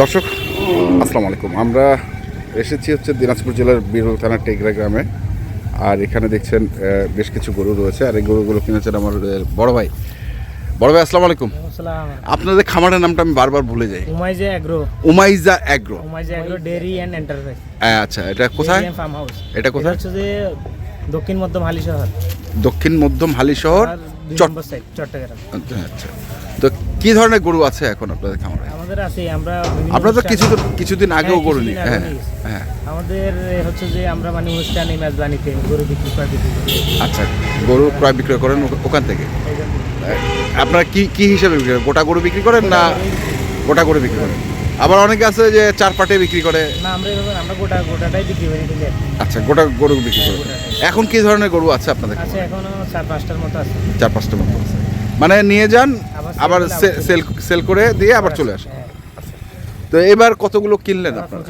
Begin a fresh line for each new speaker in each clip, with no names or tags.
দর্শক আসসালামু আলাইকুম। আমরা এসেছি হচ্ছে দিনাজপুর জেলার বিরল থানার টেকরা গ্রামে। আর এখানে দেখছেন বেশ কিছু গরু রয়েছে। আর এই গরুগুলো কিনেছেন আমার বড় ভাই। বড় ভাই আসসালামু আলাইকুম।
আসসালাম।
আপনাদের খামারের নামটা আমি বারবার ভুলে যাই।
Umaiza agro.
Umaiza agro.
Umaiza dairy and enterprise.
আচ্ছা এটা কোথায়?
Farm house.
এটা কোথায়?
হচ্ছে যে দক্ষিণ মধ্যম হালি শহর।
দক্ষিণ মধ্যম হালি শহর
চট্টগ্রাম।
আচ্ছা, আচ্ছা। তো কি ধরনের গরু আছে এখন আপনাদের খামারে?
আমাদের আছে আমরা
আপনারা তো কিছু কিছুদিন আগেও
হ্যাঁ,
গরু নি হ্যাঁ হ্যাঁ।
আমাদের হচ্ছে যে আমরা মানে অনুষ্ঠানে মেজবানিতে গরু বিক্রি করে বিক্রি
আচ্ছা গরু ক্রয় বিক্রয় করেন ওখান থেকে? আপনারা কি কি হিসাবে বিক্রি করেন? গোটা গরু বিক্রি করেন না গোটা গরু বিক্রি করেন? আবার অনেকে আছে যে চার পাটে বিক্রি করে।
না আমরা এভাবে আমরা গোটা গোটাটাই বিক্রি করি
আচ্ছা গোটা গরু বিক্রি করে। এখন কি ধরনের গরু আছে আপনাদের
আছে এখনও চার পাঁচটার মতো আছে।
চার পাঁচটা মতো আছে। মানে নিয়ে যান
আবার
সেল সেল করে দিয়ে আবার চলে আসেন
হ্যাঁ
তো এবার কতগুলো কিনলেন আপনারা?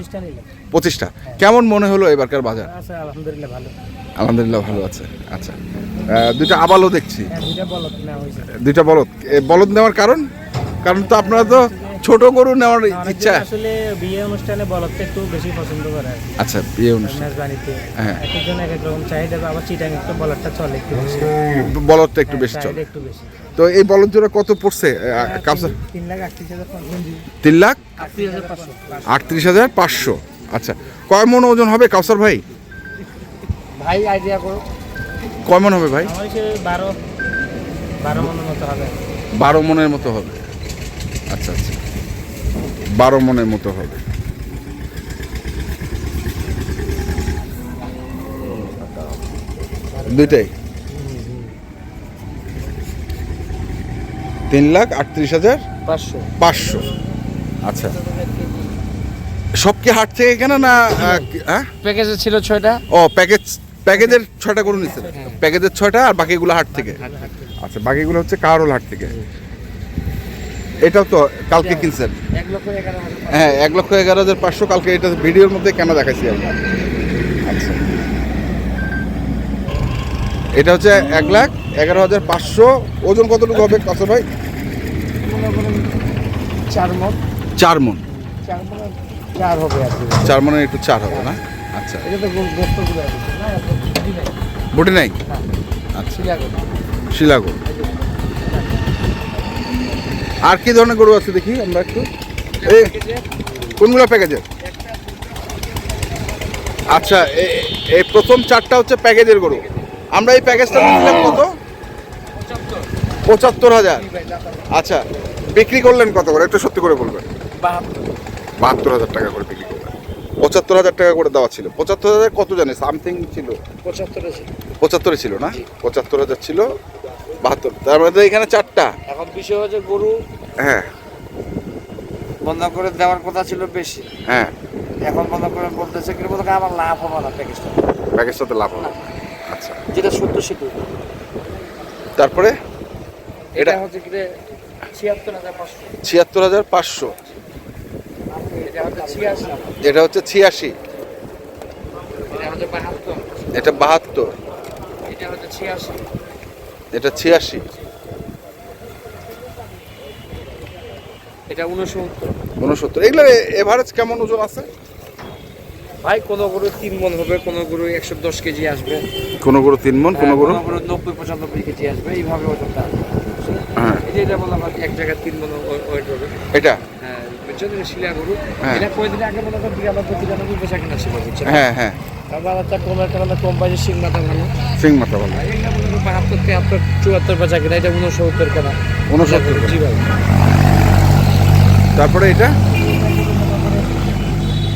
পঁচিশটা
কেমন মনে হলো এবারকার বাজার?
আলহামদুলিল্লাহ ভালো।
আলহামদুলিল্লাহ ভালো আছে। আচ্ছা। দুইটা আবালও দেখছি।
হ্যাঁ দুইটা
বলদ বলদ নেওয়ার কারণ? কারণ তো আপনারা তো ছোট গরু নেওয়ার ইচ্ছা।
আসলে বিয়ে অনুষ্ঠানে বলদটা একটু বেশি পছন্দ করে
আচ্ছা বিয়ে অনুষ্ঠান। হ্যাঁ।
একজন এক এক রকম চাহিদা আবার চিটাং একটু বলদটা চলে একটু বেশি।
বলদটা একটু বেশি চলে।
একটু বেশি।
তো এই বলদ জোড়া কত পড়ছে? আহ,
তিন- তিন লাখ আটত্রিশ হাজার
তিন লাখ?
আটত্রিশ হাজার পাঁচশো।
আচ্ছা কয় মন ওজন হবে কাউসার ভাই?
ভাই আইডিয়া করো।
কয় মন হবে ভাই?
বারো। বারো মনের মতো হবে।
বারো মনের মতো হবে। আচ্ছা আচ্ছা। বারো মনের মতো হবে। দুইটাই? তিন লাখ আটত্রিশ হাজার
পাঁচশো।
পাঁচশো। আচ্ছা। সব কি হাট থেকে কেনা না হ্যাঁ?
প্যাকেজে ছিল ছয়টা।
ও প্যাকেজ প্যাকেজের ছয়টা করে নিচ্ছে প্যাকেজের ছয়টা আর বাকিগুলো হাট থেকে। আচ্ছা বাকিগুলো হচ্ছে কারোল হাট থেকে। এটাও তো কালকে কিনছেন? হ্যাঁ এক লক্ষ এগারো হাজার পাঁচশো কালকে এটা ভিডিওর মধ্যে কেন দেখাইছি আমি? আচ্ছা। এটা হচ্ছে এক লাখ এগারো হাজার পাঁচশো। ওজন কতটুকু হবে কত ভাই?
মনে চার মন।
চার মন।
চার হবে
চার মনের একটু চার হবে না? আচ্ছা। বটি নাই? আচ্ছা।
শিলা
শিলাগড় আর কি ধরনের গরু আছে দেখি আমরা একটু? এই কোনগুলো প্যাকেজের? আচ্ছা এই প্রথম চারটা হচ্ছে প্যাকেজের গরু। আমরা এই প্যাকেজটা নিয়েছিলাম কত? পঁচাত্তর হাজার। আচ্ছা বিক্রি করলেন কত করে? একটু সত্যি করে বলবেন।
বাহাত্তর।
বাহাত্তর হাজার টাকা করে বিক্রি করলেন। পঁচাত্তর হাজার টাকা করে দেওয়া ছিল। পঁচাত্তর হাজার কত জানে? সামথিং ছিল।
পঁচাত্তরে ছিল।
পঁচাত্তরে ছিল না? পঁচাত্তর হাজার ছিল। বাহাত্তর। তার মধ্যে এখানে চারটা।
এখন বিষয় হচ্ছে গরু
হ্যাঁ।
বন্ধ করে দেওয়ার কথা ছিল বেশি।
হ্যাঁ।
এখন বন্ধ করে বলতেছে কি বলতে আমার লাভ হবে না প্যাকেজটা।
প্যাকেজটাতে লাভ হবে আচ্ছা।
যেটা সত্য সেটু
তারপরে?
এটা হচ্ছে কি ছিয়াত্তর হাজার পাঁচশো।
ছিয়াত্তর হাজার পাঁচশো।
এটা হচ্ছে ছিয়াশি।
এটা হচ্ছে ছিয়াশি।
এটা হচ্ছে বাহাত্তর।
এটা বাহাত্তর।
এটা হচ্ছে ছিয়াশি।
এটা ছিয়াশি।
এটা উনসত্তর।
উনসত্তর। এগুলো এভারেজ কেমন ওজন আছে?
ভাই কোনো গরু তিন মন হবে কোনো গরু একশো দশ কেজি আসবে।
কোনো গরু তিন মন কোনো গরু
কোনো গরু নব্বই পঁচানব্বই কেজি আসবে এইভাবে ওজনটা।
হ্যাঁ।
এই যে এটা বললাম এক জায়গায় তিন মন ওয়েট হবে।
এটা?
হ্যাঁ শিলা গরু।
হ্যাঁ।
এটা কয়েকদিন আগে মনে করেন বিরানব্বই তিরানব্বই বেচা কিনা ছিল?
হ্যাঁ হ্যাঁ।
তারপর একটা কমের কম বাজে শিং মাথা ভালো।
সিং মাথা
আর এইটা মনে করেন বাহাত্তর তিয়াত্তর চুয়াত্তর বেচা কিনা এটা উনসত্তর কেনা।
উনসত্তর
জি ভাই।
তারপরে এটা?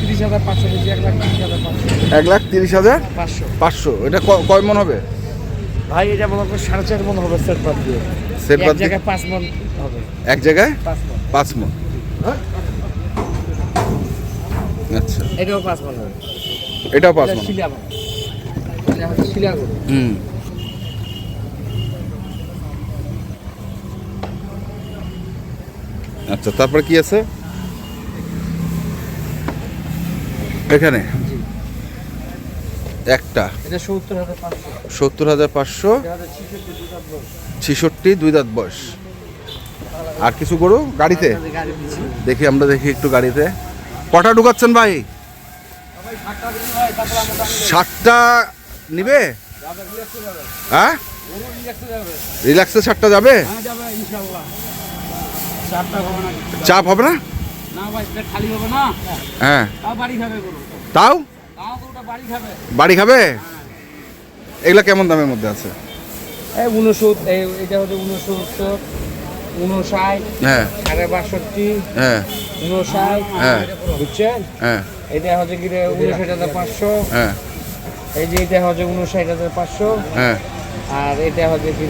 তিরিশ হাজার পাঁচশো কেজি এক লাখ তিরিশ হাজার পাঁচশো।
এক লাখ তিরিশ হাজার
পাঁচশো।
পাঁচশো। এটা ক- কয় মন হবে?
ভাই এটা মনে করেন সাড়ে চার মন হবে সেট বাদ দিয়ে।
সেট
এক
বাদ দিয়ে?
জায়গায় পাঁচ মন হবে।
এক জায়গায়?
পাঁচ মন।
পাঁচ মন। আচ্ছা।
এটাও পাঁচ মন হবে।
পাঁচ
এটা
মন
শিলা মন
হুম। আচ্ছা তারপর কি আছে? এখানে? একটা।
সত্তর হাজার পাঁচশো। ছিষট্টি দুই
দাঁত বয়স। আর কিছু গরু গাড়িতে? দেখি আমরা দেখি একটু গাড়িতে। কটা ঢুকাচ্ছেন ভাই? ষাটটা নিবে? হ্যাঁ? রিল্যাক্সে ষাটটা যাবে? চাপ হবে না? হ্যাঁ।
তাও? বাড়ি খাবে?
এগুলা কেমন দামের মধ্যে আছে?
এই উনসত্তর এটা হচ্ছে উনসত্তর উনষাট
হ্যাঁ।
সাড়ে বাষট্টি
হ্যাঁ।
উনষাট
হ্যাঁ।
বুঝছেন?
হ্যাঁ।
এটা হচ্ছে কি উনষাট হাজার পাঁচশো।
হ্যাঁ।
এই যে এটা হচ্ছে উনষাট হাজার পাঁচশো।
হ্যাঁ।
আর এটা হচ্ছে কি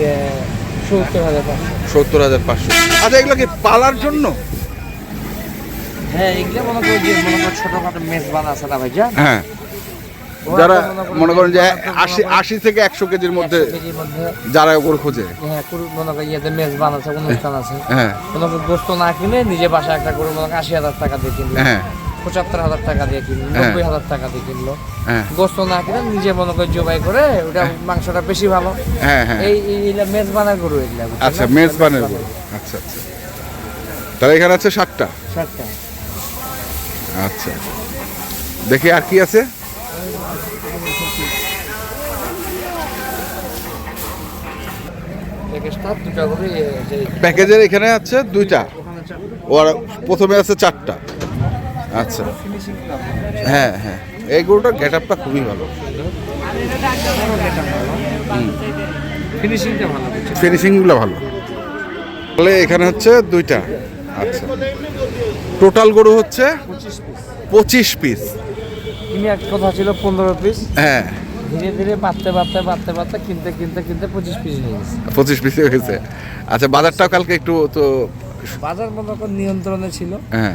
সত্তর হাজার পাঁচশো।
সত্তর হাজার পাঁচশো। আচ্ছা এগুলো কি পালার জন্য?
হ্যাঁ এগুলো মনে করি যে মনে করি ছোটখাটো মেজবান আছে না ভাই
হ্যাঁ। যারা মনে করেন যে আশি আশি থেকে একশো কেজির মধ্যে
100 কেজির মধ্যে
যারা ওগুলো খোঁজে।
হ্যাঁ মনে করি ইয়েতে মেজবান আছে অনুষ্ঠান আছে।
হ্যাঁ।
মনে করি গোস্ত না কিনে নিজে বাসায় একটা মনে আশি হাজার টাকা দিয়ে কিনলো
হ্যাঁ।
পঁচাত্তর হাজার টাকা দিয়ে কিনলো। নব্বই হাজার টাকা দিয়ে কিনলো। গোস্ত না কিনে নিজে মনে করি জবাই করে ওটা মাংসটা বেশি ভালো। এই মেজবানের গরু এগুলা
আচ্ছা মেজবানের গরু। আচ্ছা আচ্ছা। তাহলে এখানে আছে ষাটটা
ষাটটা
আচ্ছা। দেখি আর কি আছে
প্যাকেজটা দুটা করে যে
প্যাকেজের এখানে আছে দুইটা। ওর প্রথমে আছে চারটা। আচ্ছা। হ্যাঁ হ্যাঁ। এই গরুটার গেট আপটা খুবই ভালো। ফিনিশিংগুলো ভালো। তাহলে এখানে হচ্ছে দুইটা। আচ্ছা। টোটাল গরু হচ্ছে
পঁচিশ পিস
পঁচিশ পিস
কথা ছিল পনেরো পিস
হ্যাঁ।
ধীরে ধীরে বাড়তে বাড়তে বাড়তে বাড়তে কিনতে কিনতে কিনতে পঁচিশ পিস হয়ে গেছে।
পঁচিশ পিস হয়ে গেছে। আচ্ছা বাজারটাও কালকে একটু তো
বাজার মনে করেন নিয়ন্ত্রণে ছিল।
হ্যাঁ।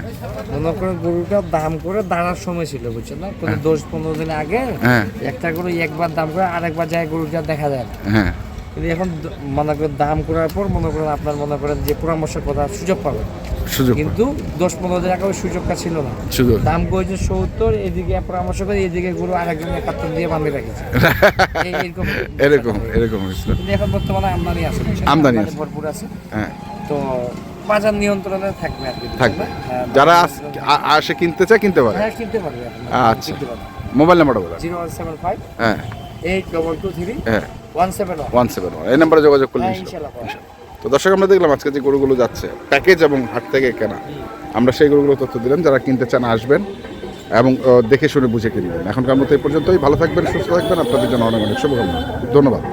মনে করেন গরুটা দাম করে দাঁড়ার সময় ছিল বুঝছেন না? কোনো দশ পনেরো দিন আগে
হ্যাঁ।
একটা গরু একবার দাম করে আরেকবার যায় গরুটা দেখা যায় না।
হ্যাঁ।
কিন্তু এখন মনে করেন দাম করার পর মনে করেন আপনার মনে করেন যে পরামর্শের কথা সুযোগ পাবেন
সুযোগ
কিন্তু দশ পনেরো দিন আগে ওই সুযোগটা ছিল না।
সুযোগ।
দাম করেছে সত্তর এদিকে পরামর্শ করে এদিকে গরু আরেকজন একাত্তর দিয়ে বাঁধে রেখেছে। এরকম
এরকম এরকম
কিন্তু এখন বর্তমানে আমদানি আছে।
আমদানি আছে।
ভরপুর আছে।
হ্যাঁ।
তো বাজার নিয়ন্ত্রণে থাকবে আর কি।
থাকবে।
হ্যাঁ,
যারা আসে কিনতে চায় কিনতে পারে।
হ্যাঁ কিনতে পারবে।
আচ্ছা। মোবাইল নাম্বারটা বলো।
জিরো ওয়ান সেভেন ফাইভ
হ্যাঁ।
এইট ডবল টু থ্রি
হ্যাঁ।
ওয়ান সেভেন ওয়ান
এই নাম্বারে যোগাযোগ করলে
হ্যাঁ
তো দর্শক আমরা দেখলাম আজকে যে গরুগুলো যাচ্ছে প্যাকেজ এবং হাট থেকে কেনা আমরা সেই গরুগুলো তথ্য দিলাম যারা কিনতে চান আসবেন এবং দেখে শুনে বুঝে কিনবেন এখনকার মতো এই পর্যন্তই ভালো থাকবেন সুস্থ থাকবেন আপনাদের জন্য অনেক অনেক শুভকামনা ধন্যবাদ